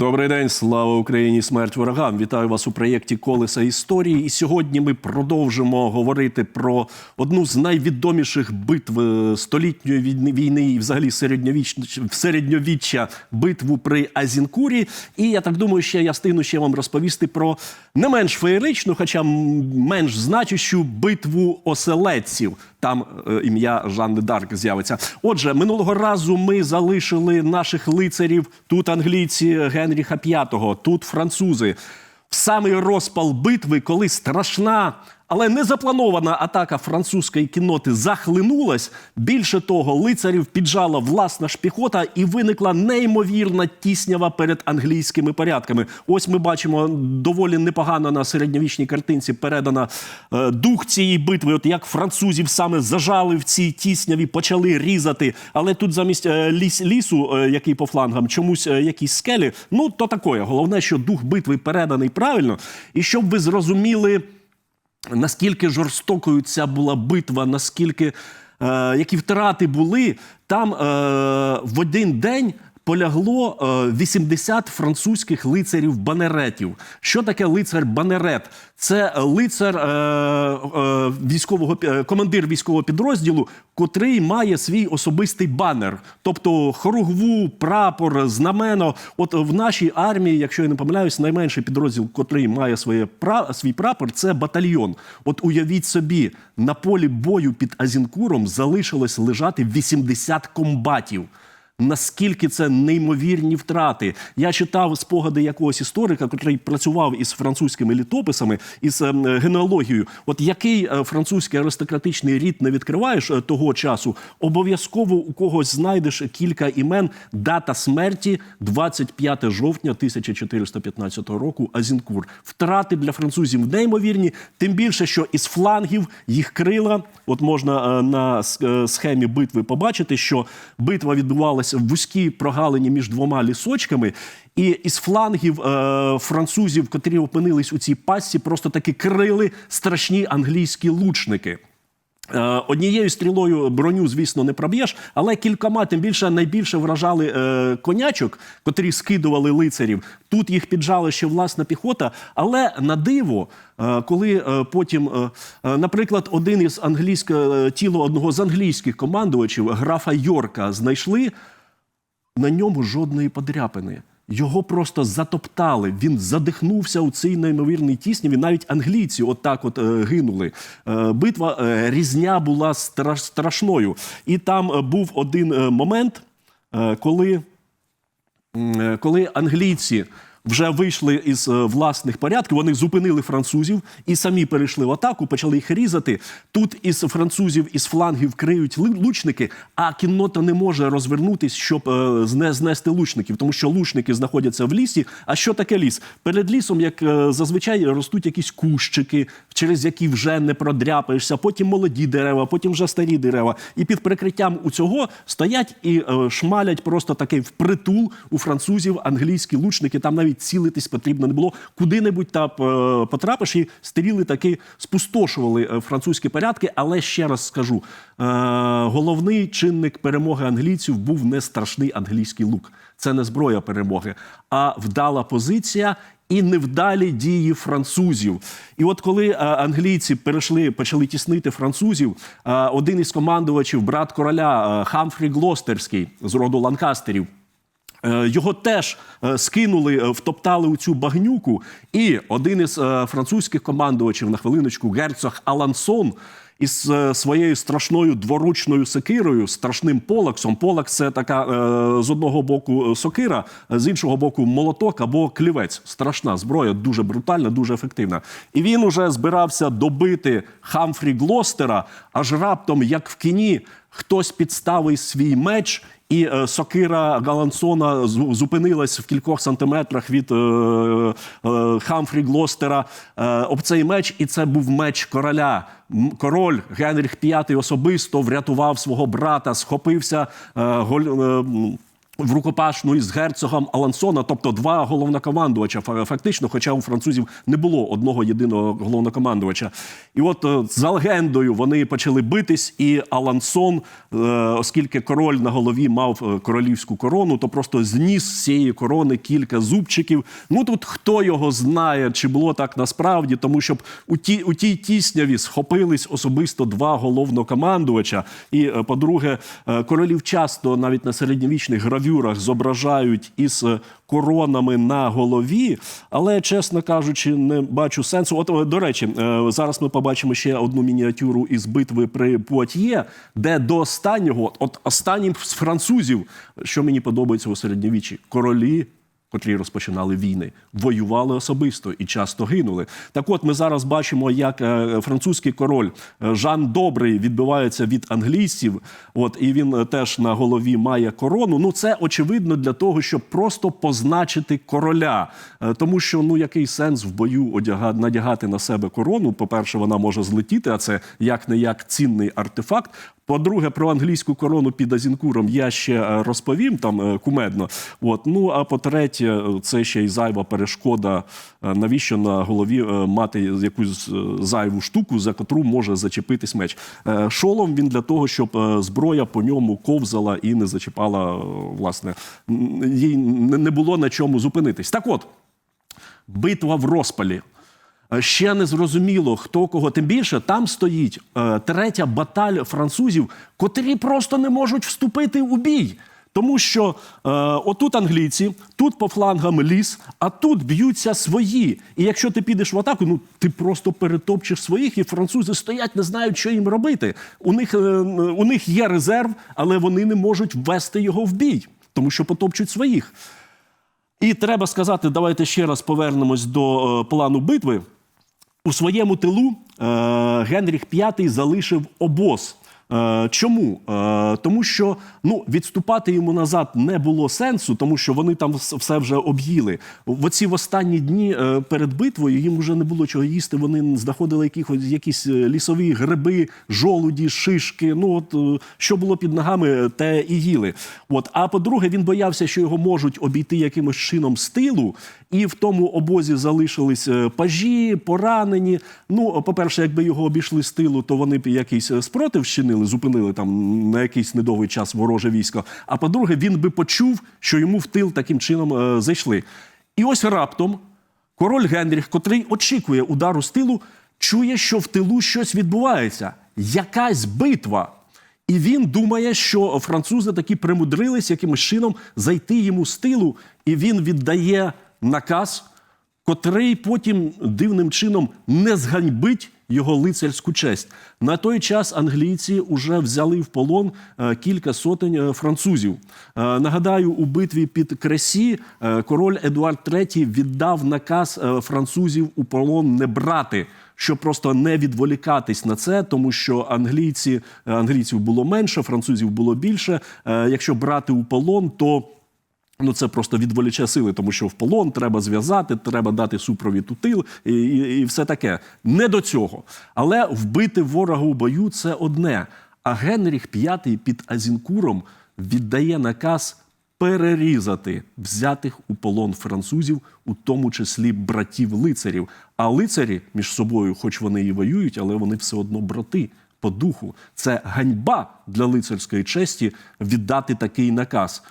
Добрий день, слава Україні! Смерть ворогам! Вітаю вас у проєкті Колеса історії. І сьогодні ми продовжимо говорити про одну з найвідоміших битв е, столітньої війни, і взагалі середньовіч... середньовіччя битву при Азінкурі. І я так думаю, ще я встигну ще вам розповісти про не менш феєричну, хоча менш значущу битву оселедців. Там е, ім'я Жанни Дарк з'явиться. Отже, минулого разу ми залишили наших лицарів тут англійці Генріха V, тут французи. В самий розпал битви, коли страшна, але не запланована атака французької кінноти захлинулась. Більше того, лицарів піджала власна ж піхота, і виникла неймовірна тіснява перед англійськими порядками. Ось ми бачимо доволі непогано на середньовічній картинці передана е, дух цієї битви. От як французів саме зажали в цій тісняві, почали різати. Але тут замість е, ліс, лісу, е, який по флангам, чомусь е, якісь скелі. Ну то такое. Головне, що дух битви переданий правильно, і щоб ви зрозуміли наскільки жорстокою ця була битва, наскільки е, які втрати були, там е, в один день. Полягло е, 80 французьких лицарів банеретів. Що таке лицар банерет? Це лицар е, е, військового е, командир військового підрозділу, котрий має свій особистий банер, тобто хоругву, прапор, знамено. От в нашій армії, якщо я не помиляюсь, найменший підрозділ, котрий має своє свій прапор, це батальйон. От уявіть собі, на полі бою під Азінкуром залишилось лежати 80 комбатів. Наскільки це неймовірні втрати? Я читав спогади якогось історика, який працював із французькими літописами, із ем, генеалогією. От який е, французький аристократичний рід не відкриваєш е, того часу, обов'язково у когось знайдеш кілька імен. Дата смерті 25 жовтня 1415 року. Азінкур. Втрати для французів неймовірні. Тим більше, що із флангів їх крила. От можна е, на схемі битви побачити, що битва відбувалася в вузькій прогалині між двома лісочками. І із флангів е, французів, котрі опинились у цій пастці, просто таки крили страшні англійські лучники. Е, Однією стрілою броню, звісно, не проб'єш, але кількома, тим більше найбільше вражали е, конячок, котрі скидували лицарів. Тут їх піджала ще власна піхота. Але на диво, е, коли е, потім, е, е, наприклад, один із англійське е, тіло одного з англійських командувачів, графа Йорка, знайшли на ньому жодної подряпини. Його просто затоптали. Він задихнувся у цій неймовірній тісніві. Навіть англійці отак от е, гинули. Е, битва е, різня була стра- страшною. І там був один момент, коли, коли англійці. Вже вийшли із е, власних порядків, вони зупинили французів і самі перейшли в атаку, почали їх різати. Тут із французів із флангів криють лучники, а кіннота не може розвернутись, щоб е, знести лучників, тому що лучники знаходяться в лісі. А що таке ліс? Перед лісом, як е, зазвичай, ростуть якісь кущики, через які вже не продряпаєшся. Потім молоді дерева, потім вже старі дерева. І під прикриттям у цього стоять і шмалять просто такий впритул у французів англійські лучники. Там навіть цілитись потрібно не було. Куди-небудь та е, потрапиш, і стріли таки спустошували е, французькі порядки. Але ще раз скажу: е, головний чинник перемоги англійців був не страшний англійський лук. Це не зброя перемоги, а вдала позиція. І невдалі дії французів. І от коли е, англійці перейшли, почали тіснити французів, е, один із командувачів, брат короля е, Хамфрі Глостерський з роду Ланкастерів, Його теж е, скинули, е, втоптали у цю багнюку. І один із е, французьких командувачів на хвилиночку, герцог Алансон, із е, своєю страшною дворучною секирою, страшним полаксом. Полакс це така е, з одного боку сокира, з іншого боку молоток або клівець. Страшна зброя, дуже брутальна, дуже ефективна. І він уже збирався добити Хамфрі Глостера, аж раптом, як в кіні, хтось підставив свій меч. І е, сокира Галансона зупинилась в кількох сантиметрах від е, е, Хамфрі Глостера е, об цей меч, і це був меч короля. Король Генріх V особисто врятував свого брата, схопився голь, в рукопашну із герцогом Алансона, тобто два головнокомандувача, фактично, хоча у французів не було одного єдиного головнокомандувача. І от е, за легендою вони почали битись, і Алансон, е, оскільки король на голові мав е, королівську корону, то просто зніс з цієї корони кілька зубчиків. Ну тут хто його знає, чи було так насправді, тому щоб у ті у тій тісняві схопились особисто два головнокомандувача. І по-друге, королів часто навіть на середньовічних гравюрах зображають із е, коронами на голові, але чесно кажучи, не бачу сенсу. От е, до речі, е, зараз ми побачимо ще одну мініатюру із битви при Пуатьє, де до останнього, от останнім з французів, що мені подобається у середньовіччі, королі котрі розпочинали війни, воювали особисто і часто гинули. Так от ми зараз бачимо, як е, французький король е, Жан Добрий відбивається від англійців. От і він е, теж на голові має корону. Ну це очевидно для того, щоб просто позначити короля. Тому що ну який сенс в бою одяга, надягати на себе корону? По-перше, вона може злетіти, а це як не як цінний артефакт. По-друге, про англійську корону під Азінкуром я ще розповім там кумедно. От ну а по-третє, е, це ще й зайва перешкода. Е, Навіщо на голові е, мати якусь е, зайву штуку, за котру може зачепитись меч? Шолом він для того, щоб зброя по ньому ковзала і не зачіпала, власне, їй не було на чому зупинитись. Так от. Битва в розпалі. Ще не зрозуміло, хто кого. Тим більше там стоїть третя баталь французів, котрі просто не можуть вступити у бій. Тому що е, отут англійці, тут по флангам ліс, а тут б'ються свої. І якщо ти підеш в атаку, ну ти просто перетопчеш своїх, і французи стоять, не знають, що їм робити. У них, е, у них є резерв, але вони не можуть ввести його в бій, тому що потопчуть своїх. І треба сказати, давайте ще раз повернемось до е, плану битви. У своєму тилу е, Генріх V залишив обоз. Е, чому? Е, тому що ну, відступати йому назад не було сенсу, тому що вони там все вже об'їли. В оці в останні дні е, перед битвою їм вже не було чого їсти. Вони знаходили якихось якісь лісові гриби, жолуді, шишки. Ну от що було під ногами, те і їли. От а по-друге, він боявся, що його можуть обійти якимось чином з тилу, і в тому обозі залишились пажі, поранені. Ну, по-перше, якби його обійшли з тилу, то вони б якийсь спротив вчинили, зупинили там на якийсь недовгий час вороже військо. А по-друге, він би почув, що йому в тил таким чином е, зайшли. І ось раптом король Генріх, котрий очікує удару з тилу, чує, що в тилу щось відбувається. Якась битва. І він думає, що французи таки примудрились якимось чином зайти йому з тилу, і він віддає наказ, котрий потім дивним чином не зганьбить його лицарську честь. На той час англійці вже взяли в полон е, кілька сотень е, французів. Е, Нагадаю, у битві під Кресі король Едуард III віддав наказ французів у полон не брати щоб просто не відволікатись на це, тому що англійці англійців було менше, французів було більше. Якщо брати у полон, то Ну, це просто відволіче сили, тому що в полон треба зв'язати, треба дати супровід у тил і, і, і все таке. Не до цього. Але вбити ворога у бою це одне. А Генріх V під Азінкуром віддає наказ перерізати взятих у полон французів, у тому числі братів лицарів. А лицарі між собою, хоч вони і воюють, але вони все одно брати по духу. Це ганьба для лицарської честі віддати такий наказ.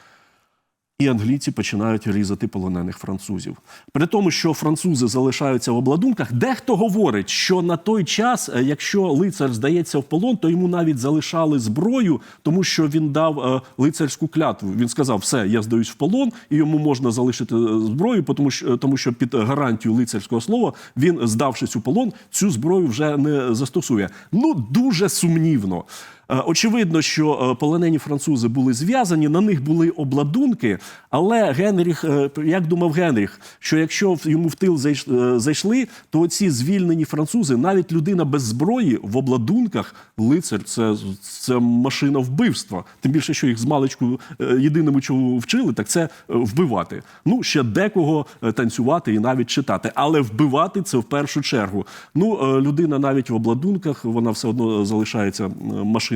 І англійці починають різати полонених французів. При тому, що французи залишаються в обладунках, дехто говорить, що на той час, е, якщо лицар здається в полон, то йому навіть залишали зброю, тому що він дав е, лицарську клятву. Він сказав: все, я здаюсь в полон, і йому можна залишити е, зброю, тому що, тому що під гарантію лицарського слова він, здавшись у полон, цю зброю вже не застосує. Ну дуже сумнівно. Е, Очевидно, що е, полонені французи були зв'язані, на них були обладунки. Але Генріх, е, як думав Генріх, що якщо йому в тил зайш- зайшли, то ці звільнені французи, навіть людина без зброї в обладунках, лицар це, це машина вбивства. Тим більше, що їх з маличку єдиному чому вчили, так це вбивати. Ну ще декого танцювати і навіть читати, але вбивати це в першу чергу. Ну людина навіть в обладунках, вона все одно залишається е,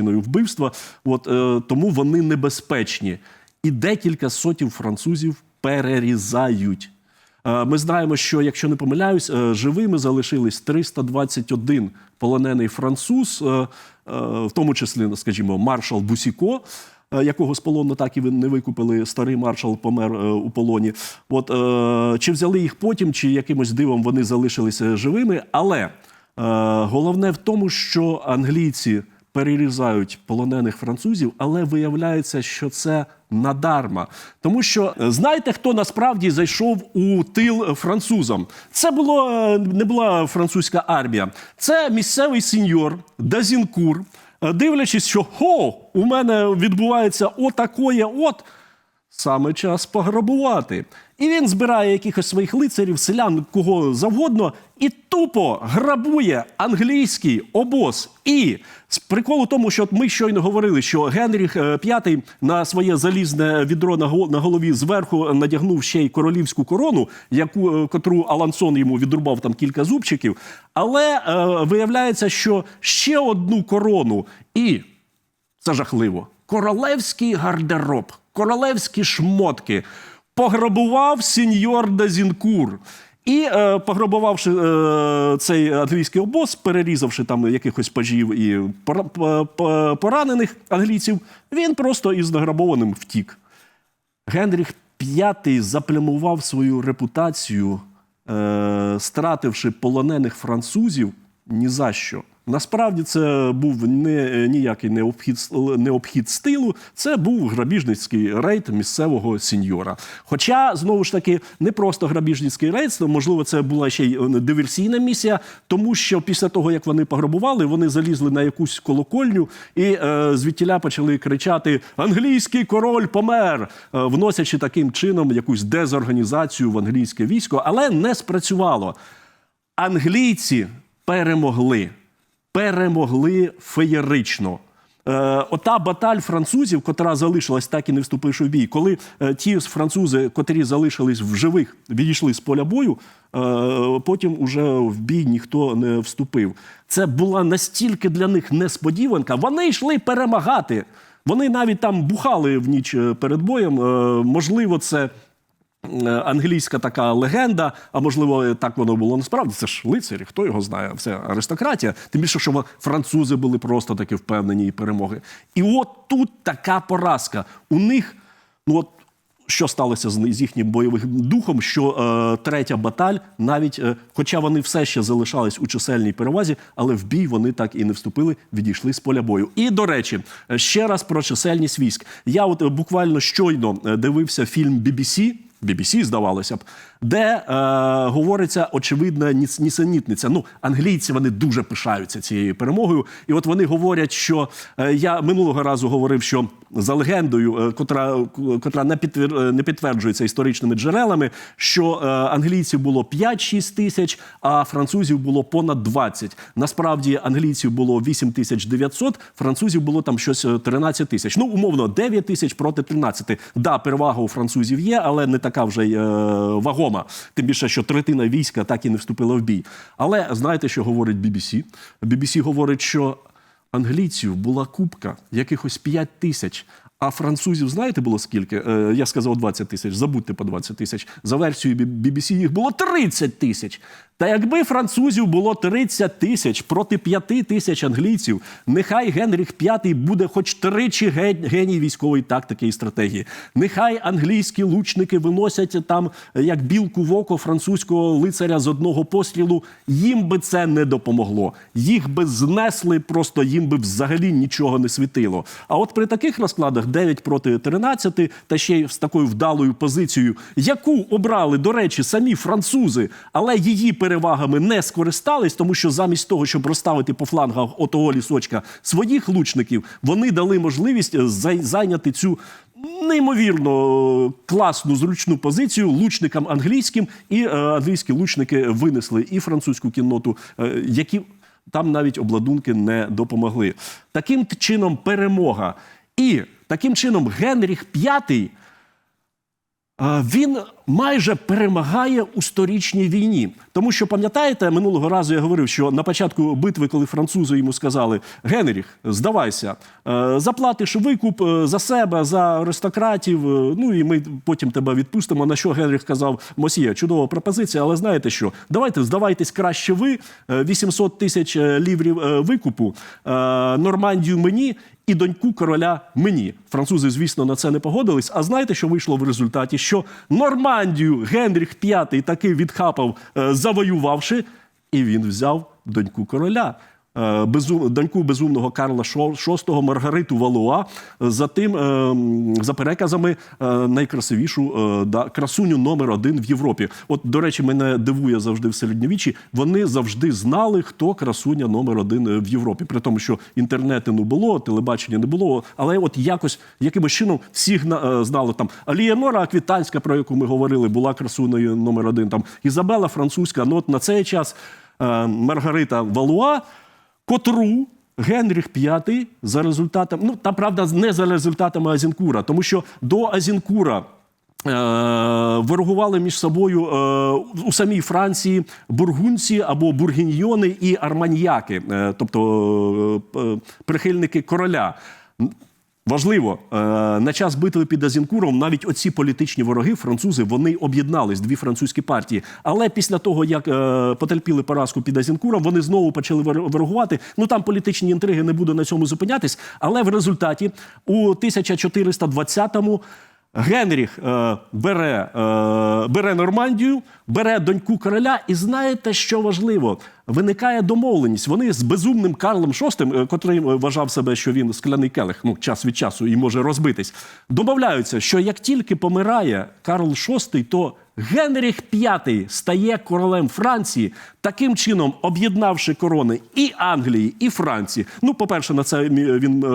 машиною вбивства. От е, тому вони небезпечні. і декілька сотів французів перерізають. Е, Ми знаємо, що якщо не помиляюсь, е, живими залишились 321 полонений француз, е, е, в тому числі, скажімо, маршал Бусіко. е, Якого з полону так і не викупили, старий маршал помер е, у полоні. От е, чи взяли їх потім, чи якимось дивом вони залишилися живими. Але е, головне в тому, що англійці перерізають полонених французів, але виявляється, що це надарма. Тому що е, знаєте, хто насправді зайшов у тил французам? Це було е, не була французька армія, це місцевий сеньор Дазінкур. Е, Дивлячись, що хо, у мене відбувається отакоє от. Саме час пограбувати. І він збирає якихось своїх лицарів, селян, кого завгодно, і тупо грабує англійський обоз. І з приколу тому, що от ми щойно говорили, що Генріх е, V на своє залізне відро на голові зверху надягнув ще й королівську корону, яку е, котру Алансон йому відрубав там кілька зубчиків. Але е, виявляється, що ще одну корону і це жахливо. Королевський гардероб, королевські шмотки пограбував сеньор Дазінкур. І е, пограбувавши е, цей англійський обоз, перерізавши там якихось пажів і пора- по- по- поранених англійців, він просто із награбованим втік. Генріх V заплямував свою репутацію, е, стративши полонених французів ні за що. Насправді це був не ніякий не обхід, не обхід стилу, це був грабіжницький рейд місцевого сеньора. Хоча, знову ж таки, не просто грабіжницький рейд, можливо, це була ще й е, диверсійна місія, тому що після того, як вони пограбували, вони залізли на якусь колокольню і е, звідтіля почали кричати: Англійський король помер, е, вносячи таким чином якусь дезорганізацію в англійське військо, але не спрацювало. Англійці перемогли. Перемогли феєрично. Е, ота баталь французів, котра залишилась, так і не вступивши в бій, коли е, ті французи, котрі залишились в живих, відійшли з поля бою, е, потім уже в бій ніхто не вступив. Це була настільки для них несподіванка. Вони йшли перемагати. Вони навіть там бухали в ніч перед боєм. Можливо, це. Е, англійська така легенда, а можливо, так воно було насправді. Це ж лицарі, хто його знає, все аристократія. Тим більше, що французи були просто таки впевнені і перемоги. І от тут така поразка. У них, ну от. Що сталося з, їхнім бойовим духом? Що е, третя баталь, навіть е, хоча вони все ще залишались у чисельній перевазі, але в бій вони так і не вступили, відійшли з поля бою. І до речі, е, ще раз про чисельність військ. Я от е, буквально щойно е, дивився фільм BBC, BBC, здавалося б, де е, говориться очевидна ніс- нісенітниця. Ну, англійці вони дуже пишаються цією перемогою. І от вони говорять, що е, я минулого разу говорив, що за легендою, е, котра, котра не, підтвер, е, не підтверджується історичними джерелами, що е, англійців було 5-6 тисяч, а французів було понад 20. Насправді англійців було 8 тисяч 900, французів було там щось е, 13 тисяч. Ну, умовно, 9 тисяч проти 13. Да, перевага у французів є, але не така вже й е, вагома. Тим більше, що третина війська так і не вступила в бій. Але знаєте, що говорить BBC? BBC говорить, що англійців була кубка якихось 5 тисяч. А французів, знаєте, було скільки? Е, я сказав 20 тисяч, забудьте по 20 тисяч. За версією BBC їх було 30 тисяч. Та якби французів було 30 тисяч проти 5 тисяч англійців, нехай Генріх V буде хоч тричі геній військової тактики і стратегії. Нехай англійські лучники виносять там як білку в око французького лицаря з одного пострілу. Їм би це не допомогло. Їх би знесли, просто їм би взагалі нічого не світило. А от при таких розкладах 9 проти 13, та ще й з такою вдалою позицією, яку обрали, до речі, самі французи, але її перевагами не скористались, тому що замість того, щоб розставити по флангах отого лісочка своїх лучників, вони дали можливість е, зайняти цю неймовірно класну зручну позицію лучникам англійським, і е, англійські лучники винесли і французьку кінноту, е, які там навіть обладунки не допомогли. Таким чином, перемога. І таким чином Генріх V він майже перемагає у сторічній війні. Тому що пам'ятаєте, минулого разу я говорив, що на початку битви, коли французи йому сказали: Генріх, здавайся, заплатиш викуп за себе, за аристократів. Ну і ми потім тебе відпустимо. На що Генріх казав Мосія, чудова пропозиція, але знаєте що? Давайте здавайтесь краще ви. е, 800 тисяч ліврів викупу, Нормандію мені і доньку короля мені. Французи, звісно, на це не погодились. А знаєте, що вийшло в результаті? Що Нормандію Генріх V таки відхапав, е, завоювавши, і він взяв доньку короля. Е, Безум, доньку безумного Карла VI Маргариту Валуа, е, за тим, е, за переказами, найкрасивішу да, красуню номер один в Європі. От, до речі, мене дивує завжди в середньовіччі. Вони завжди знали, хто красуня номер один в Європі. При тому, що інтернету не було, телебачення не було. Але от якось якимось чином всі гна- е, знали там Алієнора Аквітанська, про яку ми говорили, була красунею номер один. Там Ізабела Французька. Ну от на цей час Маргарита Валуа котру Генріх V за результатами, ну та правда, не за результатами Азінкура, тому що до Азінкура. е, Ворогували між собою е, у самій Франції бургунці або бургіньйони і арманьяки, е, тобто прихильники короля. Важливо, е, на час битви під Азінкуром навіть оці політичні вороги, французи, вони об'єднались, дві французькі партії. Але після того, як е, потерпіли поразку під Азінкуром, вони знову почали вор- ворогувати. Ну там політичні інтриги не буду на цьому зупинятись. Але в результаті у 1420-му Генріх е, бере, е, бере Нормандію, бере доньку короля, і знаєте, що важливо? Виникає домовленість. Вони з безумним Карлом VI, е, котрий е, вважав себе, що він скляний келих, ну час від часу і може розбитись. Домовляються, що як тільки помирає Карл VI, то Генріх V стає королем Франції, таким чином об'єднавши корони і Англії, і Франції. Ну, по-перше, на це він е,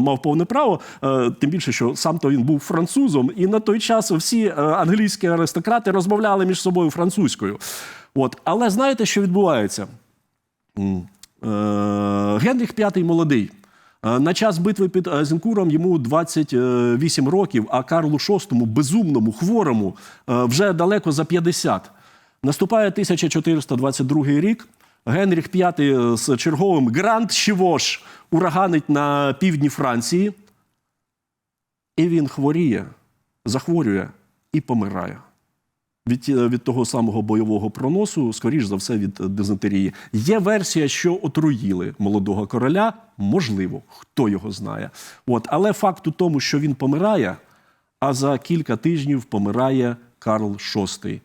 мав повне право, е, тим більше, що сам то він був французом, і на той час всі е, англійські аристократи розмовляли між собою французькою. От, але знаєте, що відбувається? Е, Генріх V молодий. Е, На час битви під Азінкуром йому 28 років, а Карлу VI, безумному, хворому, е, вже далеко за 50. Наступає 1422 рік. Генріх V з черговим Гранд Шівош ураганить на півдні Франції. І він хворіє, захворює і помирає від, від того самого бойового проносу, скоріш за все, від дизентерії. Є версія, що отруїли молодого короля. Можливо, хто його знає. От, але факт у тому, що він помирає, а за кілька тижнів помирає Карл VI.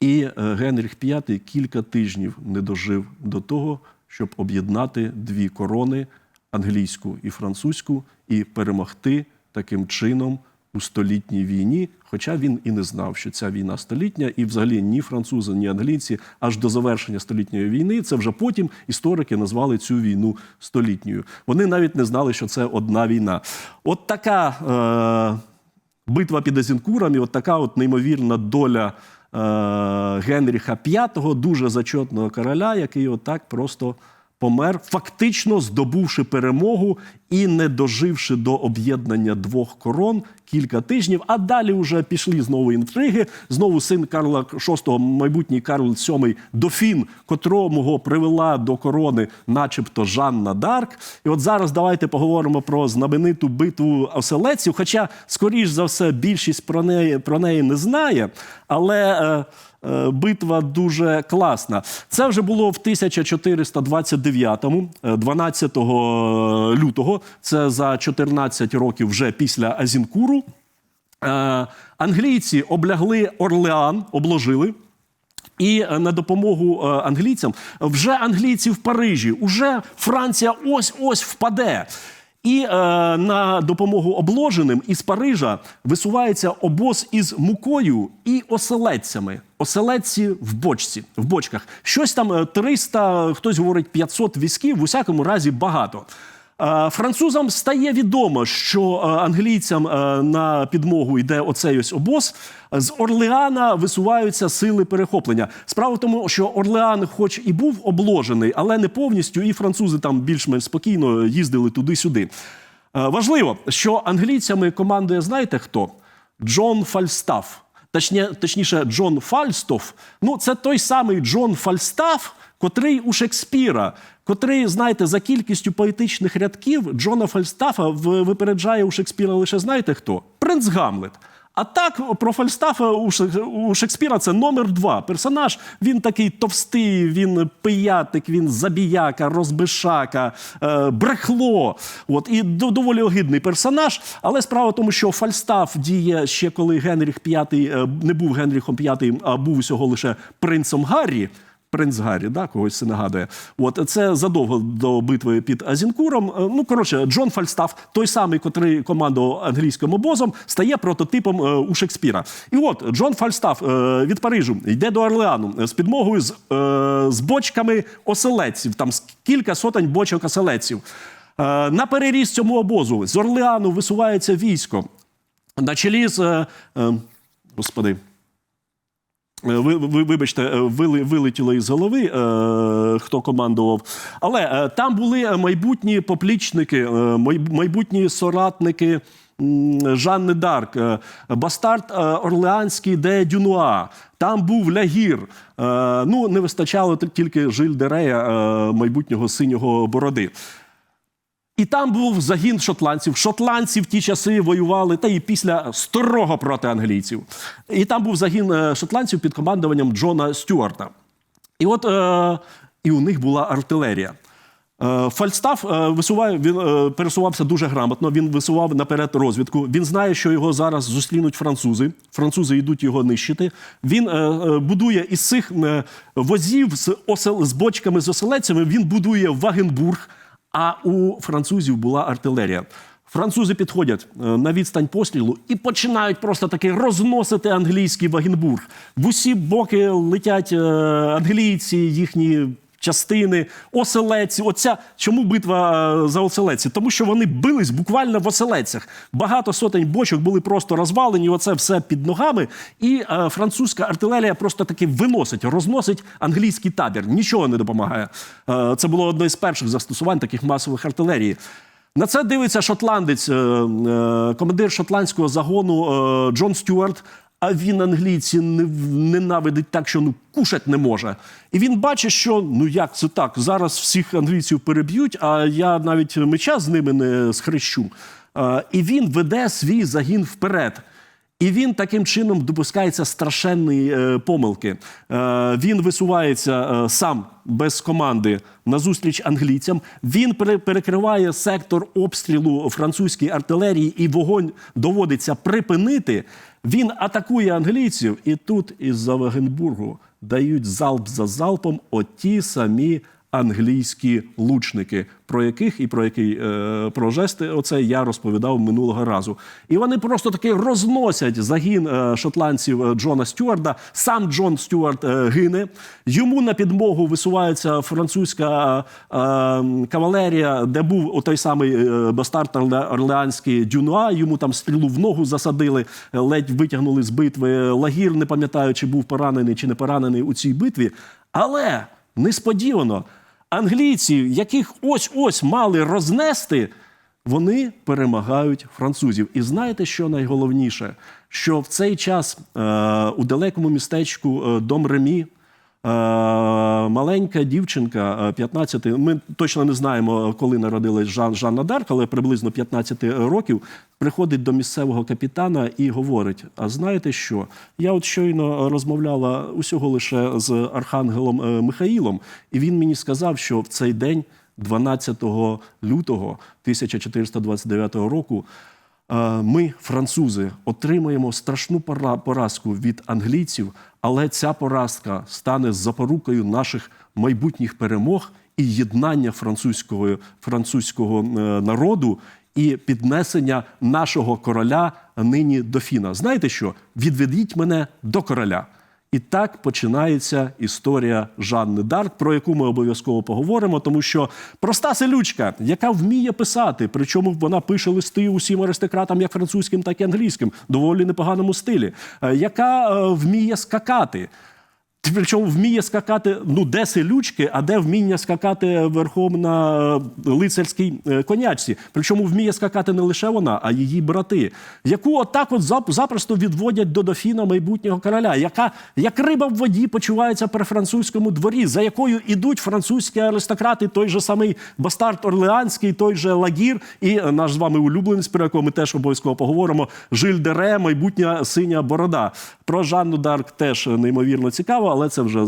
І е, Генріх V кілька тижнів не дожив до того, щоб об'єднати дві корони англійську і французьку, і перемогти таким чином у столітній війні. Хоча він і не знав, що ця війна столітня, і взагалі ні французи, ні англійці аж до завершення столітньої війни. Це вже потім історики назвали цю війну столітньою. Вони навіть не знали, що це одна війна. От така. Е- Битва під Азінкуром і от така от неймовірна доля е, Генріха V, дуже зачетного короля, який отак просто помер, фактично здобувши перемогу і не доживши до об'єднання двох корон кілька тижнів. А далі вже пішли знову інтриги. Знову син Карла VI, майбутній Карл VII, дофін, котрому привела до корони, начебто Жанна Дарк. І от зараз давайте поговоримо про знамениту битву оселедців. Хоча, скоріш за все, більшість про неї, про неї не знає. Але. Е, е, Битва дуже класна. Це вже було в 1429-му, е, 12 лютого. Це за 14 років вже після Азінкуру. Е, Англійці облягли Орлеан, обложили. І е, на допомогу е, англійцям вже англійці в Парижі, уже Франція ось ось впаде. І е, на допомогу обложеним із Парижа висувається обоз із мукою і оселедцями. Оселедці в бочці, в бочках. Щось там е, 300, хтось говорить 500 візків, в усякому разі багато. Французам стає відомо, що англійцям на підмогу йде оцей ось обоз. З Орлеана висуваються сили перехоплення. Справа в тому, що Орлеан, хоч і був обложений, але не повністю, і французи там більш-менш спокійно їздили туди-сюди. Важливо, що англійцями командує, знаєте хто? Джон Фальстаф. точні, точніше, Джон Фальстов, ну це той самий Джон Фальстаф, котрий у Шекспіра, котрий, знаєте, за кількістю поетичних рядків Джона Фальстафа випереджає у Шекспіра лише знаєте хто? Принц Гамлет. А так про Фальстафа у Ше- Шекспіра це номер два. Персонаж він такий товстий, він пиятик, він забіяка, розбишака, е, брехло. От і до- доволі огидний персонаж. Але справа в тому, що Фальстаф діє ще коли Генріх V е, не був Генріхом V, а був усього лише принцем Гаррі. Принц Гаррі, да, когось це нагадує. От це задовго до битви під Азінкуром. Е, Ну коротше, Джон Фальстаф, той самий, котрий командував англійським обозом, стає прототипом е, у Шекспіра. І от Джон Фальстаф е, від Парижу йде до Орлеану з підмогою з, з бочками оселедців, там кілька сотень бочок оселедців. На переріз цьому обозу з Орлеану висувається військо на чолі з. господи. Е, Ви, ви вибачте, е, вили, вилетіло із голови, е, хто командував. Але е, там були майбутні поплічники, е, майбутні соратники Жанни Дарк, е, бастард Орлеанський де Дюнуа. Там був Лягір. Ну, не вистачало тільки Жиль Дерея, майбутнього синього бороди. І там був загін шотландців. Шотландці в ті часи воювали, та і після строго проти англійців. І там був загін е, шотландців під командуванням Джона Стюарта. І от е, і у них була артилерія. Е, Фальстаф е, висуває, він пересувався дуже грамотно. Він висував наперед розвідку. Він знає, що його зараз зустрінуть французи. Французи йдуть його нищити. Він будує із цих возів з, осел, з бочками з оселедцями. Він будує Вагенбург. А у французів була артилерія. Французи підходять е, на відстань пострілу і починають просто таки розносити англійський Вагенбург. В усі боки летять е, англійці, їхні частини, оселедці. Оця чому битва е, за оселедці? Тому що вони бились буквально в оселедцях. Багато сотень бочок були просто розвалені. Оце все під ногами. І е, французька артилерія просто таки виносить, розносить англійський табір. Нічого не допомагає. Е, це було одне з перших застосувань таких масових артилерії. На це дивиться шотландець, е, е, командир шотландського загону Джон Стюарт. А він англійці ненавидить так, що ну кушать не може. І він бачить, що ну як це так? Зараз всіх англійців переб'ють, а я навіть меча з ними не схрещу. І він веде свій загін вперед. І він таким чином допускається страшенної е, помилки. Е, він висувається е, сам без команди назустріч англійцям. Він пере- перекриває сектор обстрілу французької артилерії, і вогонь доводиться припинити. Він атакує англійців, і тут із-за Вагенбургу дають залп за залпом оті самі англійські лучники, про яких і про який е, про жести оце я розповідав минулого разу. І вони просто таки розносять загін е, шотландців е, Джона Стюарда. Сам Джон Стюарт гине. Йому на підмогу висувається французька кавалерія, де був той самий бастард Орле- Орлеанський Дюнуа. Йому там стрілу в ногу засадили, ледь витягнули з битви. Лагір, не пам'ятаю, чи був поранений, чи не поранений у цій битві. Але несподівано англійці, яких ось ось мали рознести, вони перемагають французів. І знаєте, що найголовніше? Що в цей час е, у далекому містечку е, Дом Ремі. Е, маленька дівчинка е, 15, ми точно не знаємо, коли народилась Жан, Жанна Дарк, але приблизно 15 років, приходить до місцевого капітана і говорить: А знаєте що? Я от щойно розмовляла усього лише з архангелом е, Михаїлом, і він мені сказав, що в цей день, 12 лютого 1429 року, Е, ми, французи, отримаємо страшну пора- поразку від англійців, але ця поразка стане запорукою наших майбутніх перемог і єднання французького, французького е, народу і піднесення нашого короля нині до Фіна. Знаєте що? Відведіть мене до короля. І так починається історія Жанни Дарк, про яку ми обов'язково поговоримо, тому що проста селючка, яка вміє писати, причому вона пише листи усім аристократам, як французьким, так і англійським, доволі непоганому стилі, е, яка е, вміє скакати. Причому вміє скакати, ну де селючки, а де вміння скакати верхом на е, лицарській е, конячці. Причому вміє скакати не лише вона, а її брати, яку отак от запросто відводять до дофіна майбутнього короля, яка як риба в воді почувається при французькому дворі, за якою ідуть французькі аристократи, той же самий бастард Орлеанський, той же Лагір, і наш з вами улюбленець, про якого ми теж обов'язково поговоримо. Жиль Дере, майбутня синя борода. Про Жанну Дарк теж неймовірно цікаво, але це вже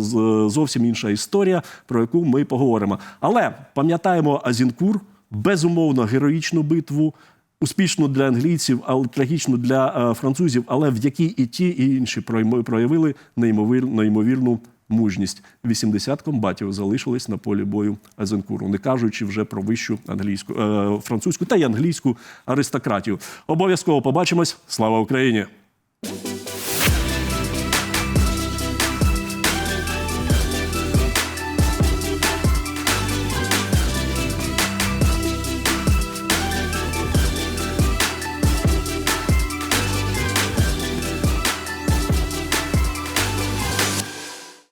зовсім інша історія, про яку ми поговоримо. Але пам'ятаємо Азінкур, безумовно, героїчну битву. Успішну для англійців, але трагічну для е, французів, але в якій і ті, і інші проявили неймовір, неймовірну мужність. 80 комбатів залишились на полі бою Азенкуру, не кажучи вже про вищу англійську, е, французьку та й англійську аристократію. Обов'язково побачимось. Слава Україні!